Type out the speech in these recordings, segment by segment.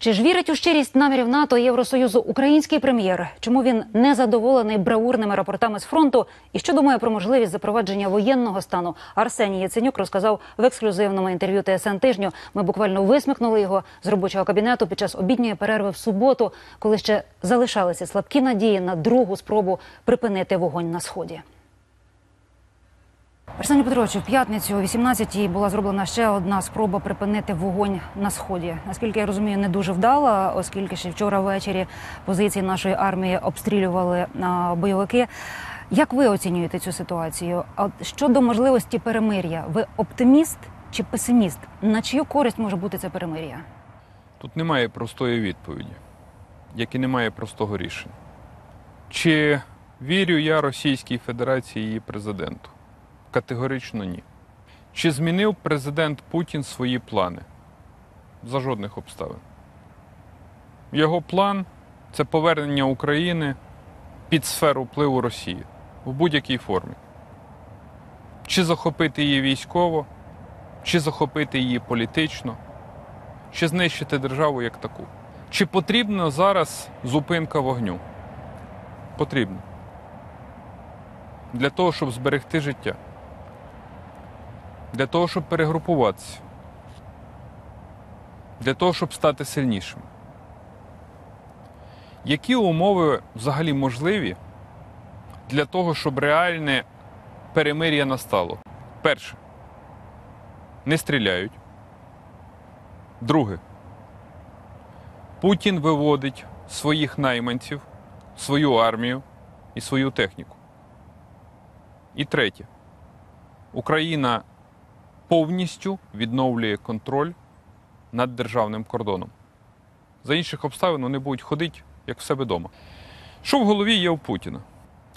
Чи ж вірить у щирість намірів НАТО і Євросоюзу український прем'єр? Чому він не задоволений бравурними рапортами з фронту? І що думає про можливість запровадження воєнного стану? Арсеній Яценюк розказав в ексклюзивному інтерв'ю ТСН тижню. Ми буквально висмикнули його з робочого кабінету під час обідньої перерви в суботу, коли ще залишалися слабкі надії на другу спробу припинити вогонь на сході. Арсеній Петрович, в п'ятницю о 18-й була зроблена ще одна спроба припинити вогонь на сході. Наскільки я розумію, не дуже вдала, оскільки ще вчора ввечері позиції нашої армії обстрілювали бойовики. Як ви оцінюєте цю ситуацію? А щодо можливості перемир'я, ви оптиміст чи песиміст? На чию користь може бути це перемир'я? Тут немає простої відповіді, як і немає простого рішення. Чи вірю я Російській Федерації і її президенту? Категорично ні. Чи змінив президент Путін свої плани? За жодних обставин. Його план це повернення України під сферу впливу Росії в будь-якій формі. Чи захопити її військово, чи захопити її політично, чи знищити державу як таку. Чи потрібна зараз зупинка вогню? Потрібно. Для того, щоб зберегти життя. Для того, щоб перегрупуватися. Для того, щоб стати сильнішим. Які умови взагалі можливі для того, щоб реальне перемир'я настало? Перше. Не стріляють. Друге. Путін виводить своїх найманців, свою армію і свою техніку. І третє. Україна повністю відновлює контроль над державним кордоном. За інших обставин вони будуть ходити, як в себе вдома. Що в голові є у Путіна?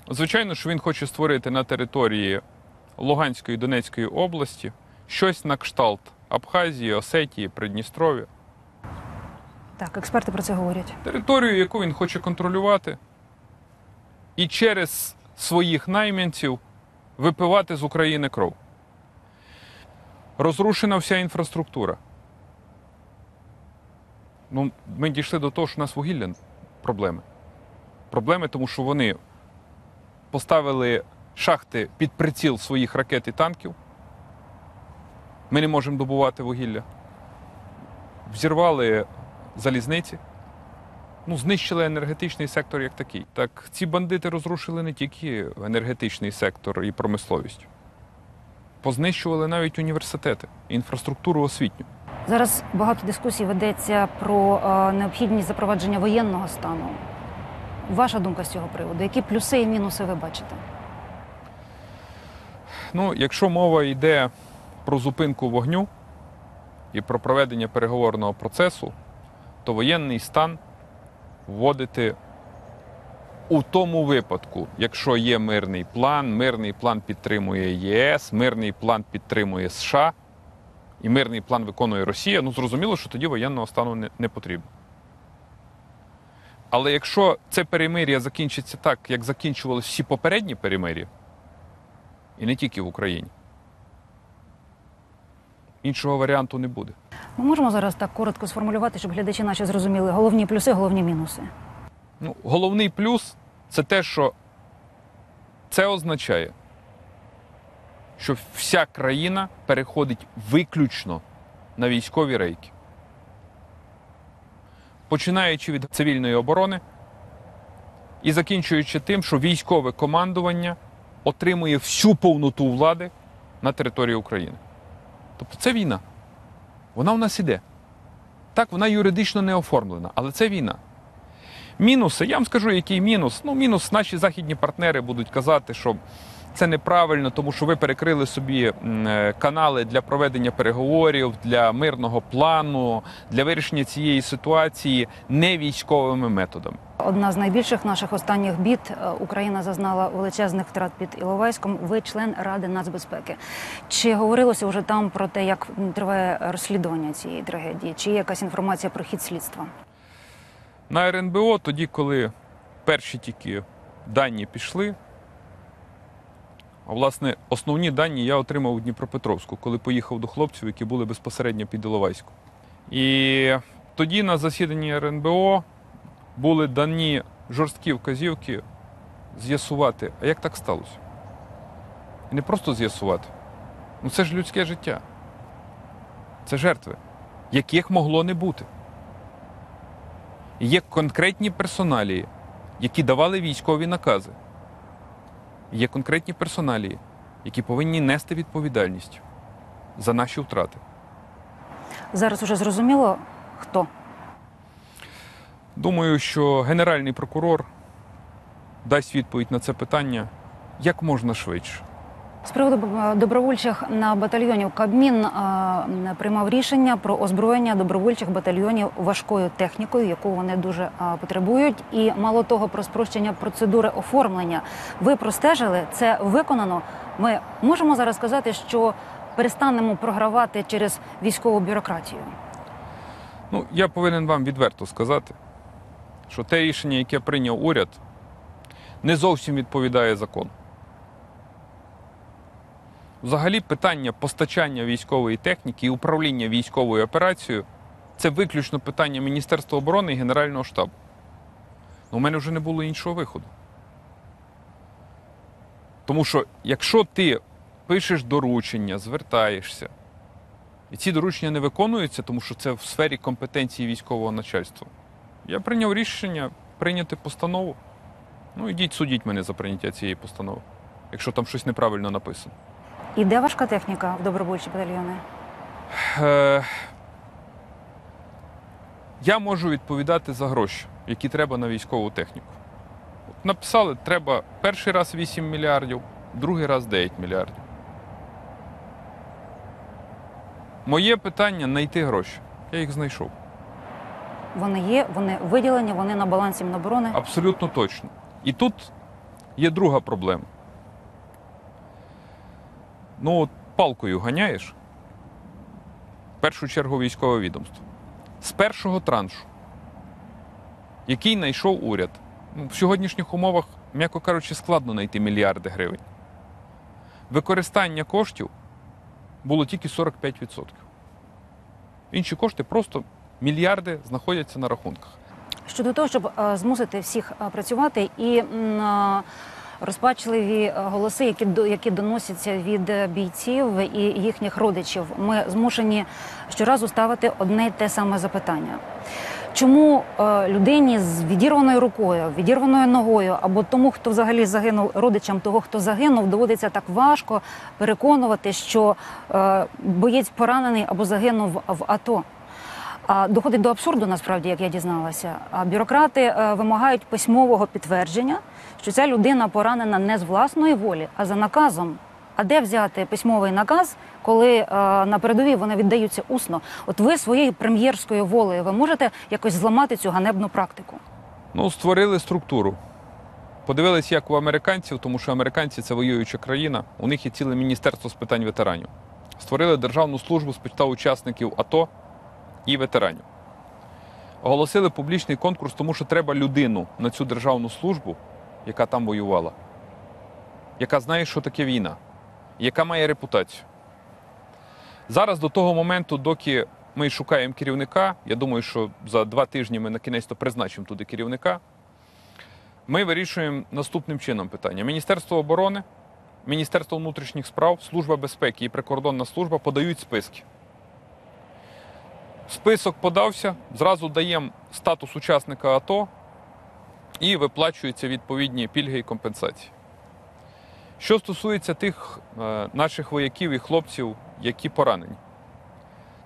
Звичайно, що він хоче створити на території Луганської і Донецької області щось на кшталт Абхазії, Осетії, Придністров'я. Так, експерти про це говорять. Територію, яку він хоче контролювати, і через своїх найманців випивати з України кров. Розрушена вся інфраструктура. Ну, ми дійшли до того, що у нас вугілля проблеми. Проблеми, тому що вони поставили шахти під приціл своїх ракет і танків. Ми не можемо добувати вугілля. Взірвали залізниці. Ну, знищили енергетичний сектор як такий. Так ці бандити розрушили не тільки енергетичний сектор і промисловість. Познищували навіть університети, інфраструктуру освітню. Зараз багато дискусій ведеться про е, необхідність запровадження воєнного стану. Ваша думка з цього приводу? Які плюси і мінуси ви бачите? Ну, якщо мова йде про зупинку вогню і про проведення переговорного процесу, то воєнний стан вводити у тому випадку, якщо є мирний план, мирний план підтримує ЄС, мирний план підтримує США і мирний план виконує Росія, ну зрозуміло, що тоді воєнного стану не, не потрібно. Але якщо це перемир'я закінчиться так, як закінчувалися всі попередні перемир'я, і не тільки в Україні, іншого варіанту не буде. Ми можемо зараз так коротко сформулювати, щоб глядачі наші зрозуміли головні плюси, головні мінуси. Ну, головний плюс це те, що це означає, що вся країна переходить виключно на військові рейки. Починаючи від цивільної оборони і закінчуючи тим, що військове командування отримує всю повноту влади на території України. Тобто це війна. Вона в нас іде. Так, вона юридично не оформлена, але це війна. Мінуси, я вам скажу, який мінус. Ну, мінус, наші західні партнери будуть казати, що це неправильно, тому що ви перекрили собі е, канали для проведення переговорів, для мирного плану, для вирішення цієї ситуації не військовими методами. Одна з найбільших наших останніх бід е, Україна зазнала величезних втрат під Іловайськом. Ви член Ради нацбезпеки. Чи говорилося вже там про те, як триває розслідування цієї трагедії? Чи є якась інформація про хід слідства? На РНБО, тоді, коли перші тільки дані пішли, а власне основні дані я отримав у Дніпропетровську, коли поїхав до хлопців, які були безпосередньо під Іловайськом. І тоді на засіданні РНБО були дані жорсткі вказівки з'ясувати, а як так сталося? І не просто з'ясувати. Ну це ж людське життя. Це жертви, яких могло не бути. Є конкретні персоналії, які давали військові накази. Є конкретні персоналії, які повинні нести відповідальність за наші втрати. Зараз уже зрозуміло, хто. Думаю, що Генеральний прокурор дасть відповідь на це питання як можна швидше. З приводу е, добровольчих на батальйонів Кабмін е, приймав рішення про озброєння добровольчих батальйонів важкою технікою, яку вони дуже е, потребують, і мало того, про спрощення процедури оформлення. Ви простежили це виконано. Ми можемо зараз сказати, що перестанемо програвати через військову бюрократію. Ну, я повинен вам відверто сказати, що те рішення, яке прийняв уряд, не зовсім відповідає закону. Взагалі, питання постачання військової техніки і управління військовою операцією це виключно питання Міністерства оборони і Генерального штабу. Ну, у мене вже не було іншого виходу. Тому що, якщо ти пишеш доручення, звертаєшся, і ці доручення не виконуються, тому що це в сфері компетенції військового начальства. Я прийняв рішення прийняти постанову. Ну, ідіть судіть мене за прийняття цієї постанови, якщо там щось неправильно написано. І де важка техніка в добровольчі батальйони? Е, я можу відповідати за гроші, які треба на військову техніку. От написали, треба перший раз 8 мільярдів, другий раз 9 мільярдів. Моє питання знайти гроші. Я їх знайшов. Вони є, вони виділені, вони на балансі Міноборони. Абсолютно точно. І тут є друга проблема. Ну, от палкою ганяєш. В першу чергу військове відомство. З першого траншу, який знайшов уряд. Ну, в сьогоднішніх умовах, м'яко кажучи, складно знайти мільярди гривень. Використання коштів було тільки 45%. Інші кошти просто мільярди знаходяться на рахунках. Щодо того, щоб е, змусити всіх е, працювати і е, розпачливі е, голоси, які до- які доносяться від е, бійців і їхніх родичів, ми змушені щоразу ставити одне й те саме запитання. Чому е, людині з відірваною рукою, відірваною ногою, або тому, хто взагалі загинув родичам того, хто загинув, доводиться так важко переконувати, що боєць поранений або загинув в АТО? А доходить до абсурду, насправді, як я дізналася. Бюрократи вимагають письмового підтвердження, що ця людина поранена не з власної волі, а за наказом. А де взяти письмовий наказ, коли е, на передовій вони віддаються усно? От ви своєю прем'єрською волею ви можете якось зламати цю ганебну практику? Ну, створили структуру. Подивились, як у американців, тому що американці це воююча країна. У них є ціле міністерство з питань ветеранів. Створили державну службу з питань учасників АТО і ветеранів. Оголосили публічний конкурс, тому що треба людину на цю державну службу, яка там воювала, яка знає, що таке війна, яка має репутацію. Зараз до того моменту, доки ми шукаємо керівника, я думаю, що за два тижні ми на кінець то призначимо туди керівника. Ми вирішуємо наступним чином питання. Міністерство оборони, Міністерство внутрішніх справ, Служба безпеки і прикордонна служба подають списки. Список подався, зразу даємо статус учасника АТО і виплачуються відповідні пільги і компенсації. Що стосується тих е, наших вояків і хлопців, які поранені.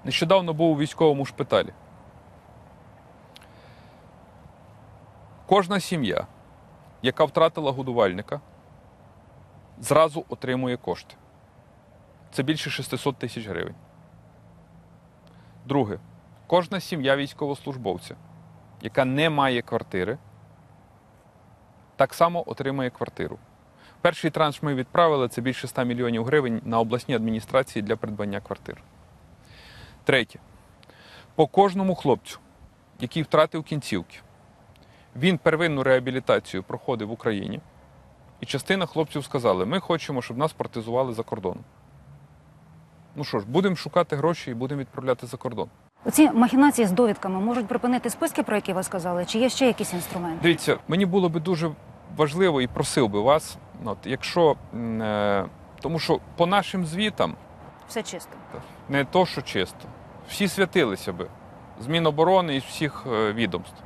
Нещодавно був у військовому шпиталі. Кожна сім'я, яка втратила годувальника, зразу отримує кошти. Це більше 600 тисяч гривень. Друге, кожна сім'я військовослужбовця, яка не має квартири, так само отримає квартиру. Перший транш ми відправили це більше 100 мільйонів гривень на обласні адміністрації для придбання квартир. Третє. По кожному хлопцю, який втратив кінцівки, він первинну реабілітацію проходив в Україні. І частина хлопців сказали: ми хочемо, щоб нас партизували за кордоном. Ну що ж, будемо шукати гроші і будемо відправляти за кордон. Оці махінації з довідками можуть припинити списки, про які ви сказали, чи є ще якісь інструменти? Дивіться, мені було би дуже важливо і просив би вас, от, якщо е, тому що по нашим звітам Все чисто. не то, що чисто, всі святилися би з Міноборони і всіх е, відомств.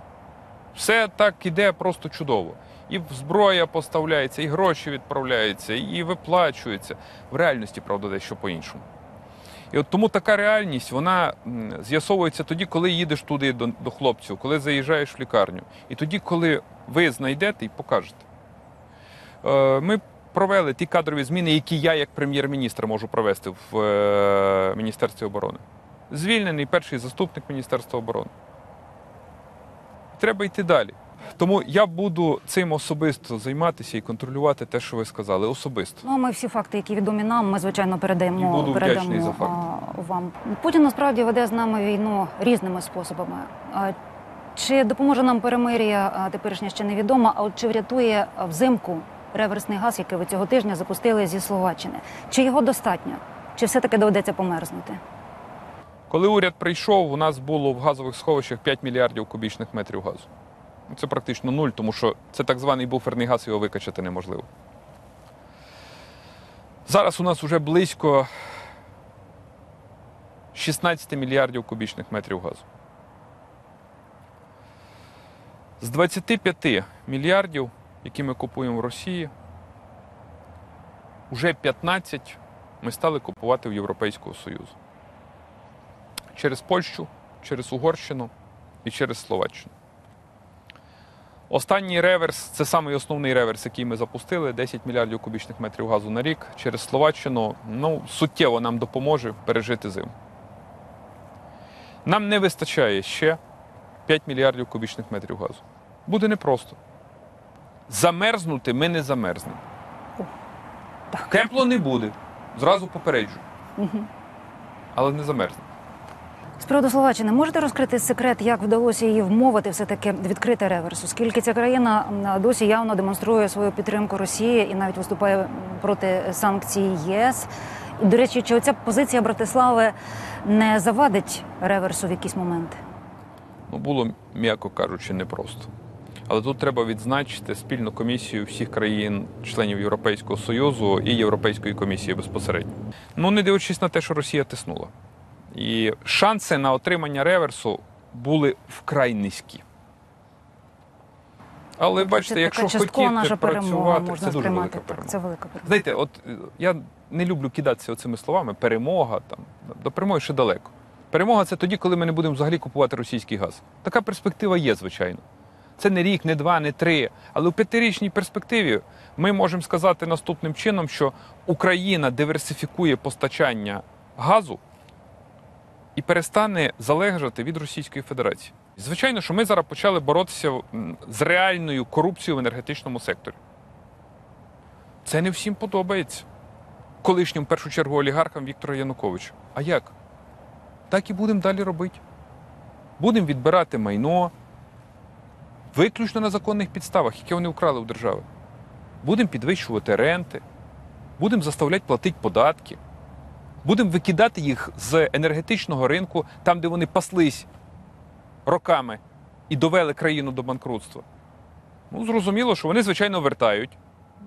Все так іде просто чудово. І зброя поставляється, і гроші відправляються, і виплачуються. В реальності, правда, дещо по-іншому. І от тому така реальність вона з'ясовується тоді, коли їдеш туди до, до хлопців, коли заїжджаєш в лікарню. І тоді, коли ви знайдете і покажете. Е, Ми провели ті кадрові зміни, які я, як прем'єр-міністр, можу провести в е, Міністерстві оборони. Звільнений перший заступник Міністерства оборони. Треба йти далі. Тому я буду цим особисто займатися і контролювати те, що ви сказали, особисто. Ну, ми всі факти, які відомі нам, ми звичайно передаємо, І буду передамо за факти. а, вам. Путін насправді веде з нами війну різними способами. Чи допоможе нам перемир'я теперішнє ще невідомо, а от чи врятує взимку реверсний газ, який ви цього тижня запустили зі Словаччини? Чи його достатньо? Чи все-таки доведеться померзнути? Коли уряд прийшов, у нас було в газових сховищах 5 мільярдів кубічних метрів газу. Це практично нуль, тому що це так званий буферний газ, його викачати неможливо. Зараз у нас вже близько 16 мільярдів кубічних метрів газу. З 25 мільярдів, які ми купуємо в Росії, вже 15 ми стали купувати в Європейського Союзу через Польщу, через Угорщину і через Словаччину. Останній реверс це самий основний реверс, який ми запустили 10 мільярдів кубічних метрів газу на рік через Словаччину. Ну, суттєво нам допоможе пережити зиму. Нам не вистачає ще 5 мільярдів кубічних метрів газу. Буде непросто. Замерзнути ми не замерзнемо. Так. Тепло не буде. Зразу попереджу. Але не замерзнемо. З приводу Словаччини можете розкрити секрет, як вдалося її вмовити все таки відкрити реверс, оскільки ця країна досі явно демонструє свою підтримку Росії і навіть виступає проти санкцій ЄС. І, до речі, чи оця позиція Братислави не завадить реверсу в якісь моменти? Ну, було, м'яко кажучи, непросто. Але тут треба відзначити спільну комісію всіх країн, членів Європейського Союзу і Європейської комісії безпосередньо. Ну, не дивлячись на те, що Росія тиснула. І шанси на отримання реверсу були вкрай низькі. Але бачите, це якщо така хотіти наша працювати, можна це дуже велика Так, перемога. це велика перемога. Знаєте, от е, я не люблю кидатися цими словами. Перемога там до перемоги ще далеко. Перемога це тоді, коли ми не будемо взагалі купувати російський газ. Така перспектива є, звичайно. Це не рік, не два, не три. Але у п'ятирічній перспективі ми можемо сказати наступним чином, що Україна диверсифікує постачання газу і перестане залежати від Російської Федерації. Звичайно, що ми зараз почали боротися з реальною корупцією в енергетичному секторі. Це не всім подобається. Колишнім, в першу чергу, олігархам Віктора Януковича. А як? Так і будемо далі робити. Будемо відбирати майно виключно на законних підставах, які вони вкрали у держави. Будемо підвищувати ренти, будемо заставляти платити податки, будемо викидати їх з енергетичного ринку, там, де вони паслись роками і довели країну до банкрутства. Ну, зрозуміло, що вони, звичайно, вертають.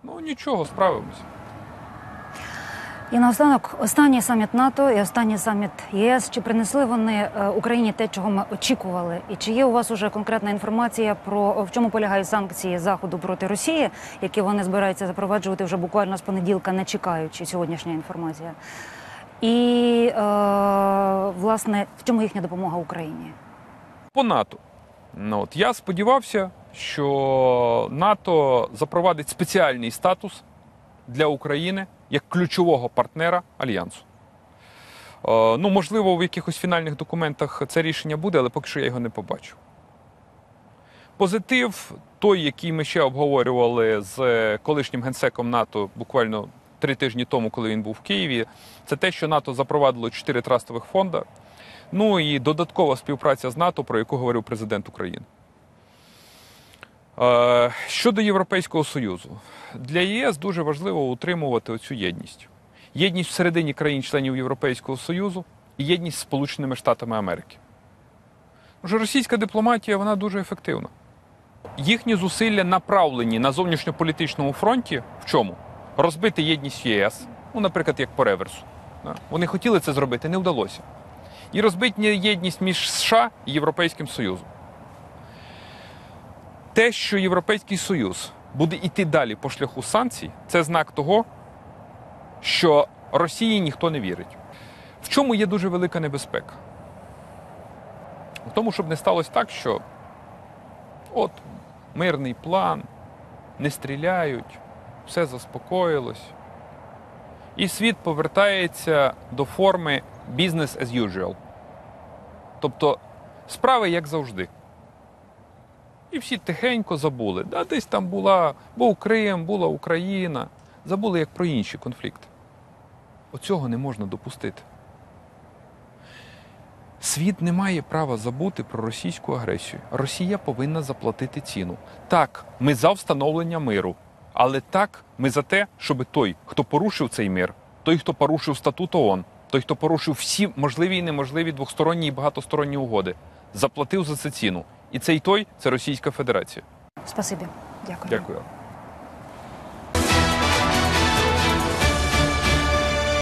Ну, нічого, справимося. І наостанок останній саміт НАТО і останній саміт ЄС. Чи принесли вони е, Україні те, чого ми очікували? І чи є у вас уже конкретна інформація про в чому полягають санкції заходу проти Росії, які вони збираються запроваджувати вже буквально з понеділка, не чекаючи сьогоднішня інформація? І е, власне в чому їхня допомога Україні? По НАТО. Ну, от я сподівався, що НАТО запровадить спеціальний статус для України як ключового партнера альянсу. Е, ну, можливо, в якихось фінальних документах це рішення буде, але поки що я його не побачив. Позитив, той, який ми ще обговорювали з колишнім генсеком НАТО буквально три тижні тому, коли він був в Києві, це те, що НАТО запровадило чотири трастових фонда. Ну і додаткова співпраця з НАТО, про яку говорив президент України. Е, Щодо Європейського Союзу, для ЄС дуже важливо утримувати оцю єдність. Єдність всередині країн-членів Європейського Союзу і єдність з Сполученими Штатами Америки. Вже російська дипломатія вона дуже ефективна. Їхні зусилля направлені на зовнішньополітичному фронті в чому? Розбити єдність ЄС, ну, наприклад, як по реверсу. Вони хотіли це зробити, не вдалося. І розбити єдність між США і Європейським Союзом. Те, що Європейський Союз буде йти далі по шляху санкцій, це знак того, що Росії ніхто не вірить. В чому є дуже велика небезпека? В тому, щоб не сталося так, що от мирний план, не стріляють, все заспокоїлось. І світ повертається до форми business as usual. Тобто справи як завжди. І всі тихенько забули. Да, десь там була, був Крим, була Україна. Забули як про інші конфлікти. Оцього не можна допустити. Світ не має права забути про російську агресію. Росія повинна заплатити ціну. Так, ми за встановлення миру, але так, ми за те, щоб той, хто порушив цей мир, той, хто порушив статут ООН, той, хто порушив всі можливі і неможливі двосторонні і багатосторонні угоди, заплатив за це ціну. І цей той це Російська Федерація. Спасибі. Дякую. Дякую.